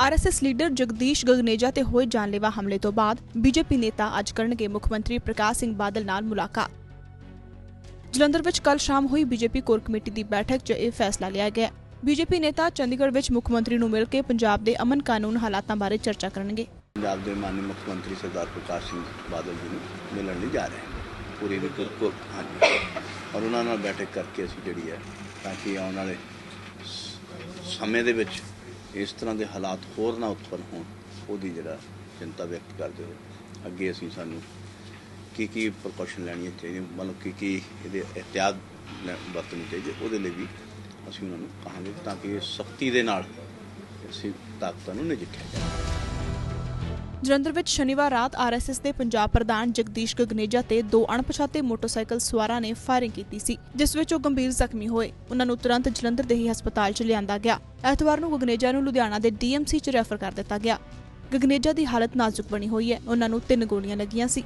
RSS leader Jagdish Gagneja ਤੇ ਹੋਏ ਜਾਨਲੇਵਾ ਹਮਲੇ ਤੋਂ ਬਾਅਦ ਬੀਜੇਪੀ ਨੇਤਾ ਅੱਜ ਕਰਨਗੇ ਮੁੱਖ ਮੰਤਰੀ ਪ੍ਰਕਾਸ਼ ਸਿੰਘ ਬਾਦਲ ਨਾਲ ਮੁਲਾਕਾਤ। ਜਲੰਧਰ ਵਿੱਚ ਕੱਲ ਸ਼ਾਮ ਹੋਈ ਬੀਜੇਪੀ ਕੋਰ ਕਮੇਟੀ ਦੀ ਬੈਠਕ 'ਚ ਇਹ ਫੈਸਲਾ ਲਿਆ ਗਿਆ। ਬੀਜੇਪੀ ਨੇਤਾ ਚੰਡੀਗੜ੍ਹ ਵਿੱਚ ਮੁੱਖ ਮੰਤਰੀ ਨੂੰ ਮਿਲ ਕੇ ਪੰਜਾਬ ਦੇ ਅਮਨ ਕਾਨੂੰਨ ਹਾਲਾਤਾਂ ਬਾਰੇ ਚਰਚਾ ਕਰਨਗੇ। ਪੰਜਾਬ ਦੇ ਮਾਨਯ ਮੁੱਖ ਮੰਤਰੀ ਸਰਦਾਰ ਪ੍ਰਕਾਸ਼ ਸਿੰਘ ਬਾਦਲ ਜੀ ਨੂੰ ਮਿਲਣ ਲਈ ਜਾ ਰਹੇ ਹਾਂ ਪੂਰੀ ਦੀ ਕੋ- ਹਾਂਜੀ। ਔਰ ਉਹਨਾਂ ਨਾਲ ਬੈਠਕ ਕਰਕੇ ਅਸੀਂ ਜਿਹੜੀ ਹੈ, ਤਾਂ ਕਿ ਆਉਣ ਵਾਲੇ ਸਮੇਂ ਦੇ ਵਿੱਚ ਇਸ ਤਰ੍ਹਾਂ ਦੇ ਹਾਲਾਤ ਹੋਰ ਨਾ ਉਤਪੰਨ ਹੋਣ, ਉਹਦੀ ਜਿਹੜਾ ਚਿੰਤਾ ਵਿਅਕਤ ਕਰਦੇ ਹੋ ਅੱਗੇ ਅਸੀਂ ਸਾਨੂੰ ਕੀ ਕੀ ਪ੍ਰੀਕਾਸ਼ਨ ਲੈਣੀਆਂ ਚਾਹੀਦੀਆਂ, ਮਤਲਬ ਕੀ ਕੀ ਇਹਦੇ ਇhtiyat ਵਰਤਣੀ ਚਾਹੀਦੀ, ਉਹਦੇ ਲਈ ਵੀ ਅਸੀਂ ਉਹਨਾਂ ਨੂੰ ਕਹਾਂਗੇ ਤਾਂ ਕਿ ਸਖਤੀ ਦੇ ਨਾਲ ਅਸੀਂ ਤਾਕਤਾਂ ਨੂੰ ਨਜਿੱਠਿਆ ਜਾਵੇ। ਜਲੰਧਰ ਵਿੱਚ ਸ਼ਨੀਵਾਰ ਰਾਤ ਆਰਐਸਐਸ ਦੇ ਪੰਜਾਬ ਪ੍ਰਧਾਨ ਜਗਦੀਸ਼ ਗਗਨੇਜਾ ਤੇ ਦੋ ਅਣਪਛਾਤੇ ਮੋਟਰਸਾਈਕਲ ਸਵਾਰਾਂ ਨੇ ਫਾਇਰਿੰਗ ਕੀਤੀ ਸੀ, ਜਿਸ ਵਿੱਚ ਉਹ ਗੰਭੀਰ ਜ਼ਖਮੀ ਹੋਏ। ਉਹਨਾਂ ਨੂੰ ਤੁਰੰਤ ਜਲੰਧਰ ਦੇ ਹੀ ਹਸਪਤਾਲ 'ਚ ਲਿਆਂਦਾ ਗਿਆ। ਐਤਵਾਰ ਨੂੰ ਗਗਨੇਜਾ ਨੂੰ ਲੁਧਿਆਣਾ ਦੇ ਡੀਐਮਸੀ 'ਚ ਰੈਫਰ ਕਰ ਦਿੱਤਾ ਗਿਆ। ਗਗਨੇਜਾ ਦੀ ਹਾਲਤ ਨਾਜ਼ੁਕ ਬਣੀ ਹੋਈ ਹੈ। ਉਹਨਾਂ ਨੂੰ ਤਿੰਨ ਗੋਲੀਆਂ ਲੱਗੀਆਂ ਸੀ।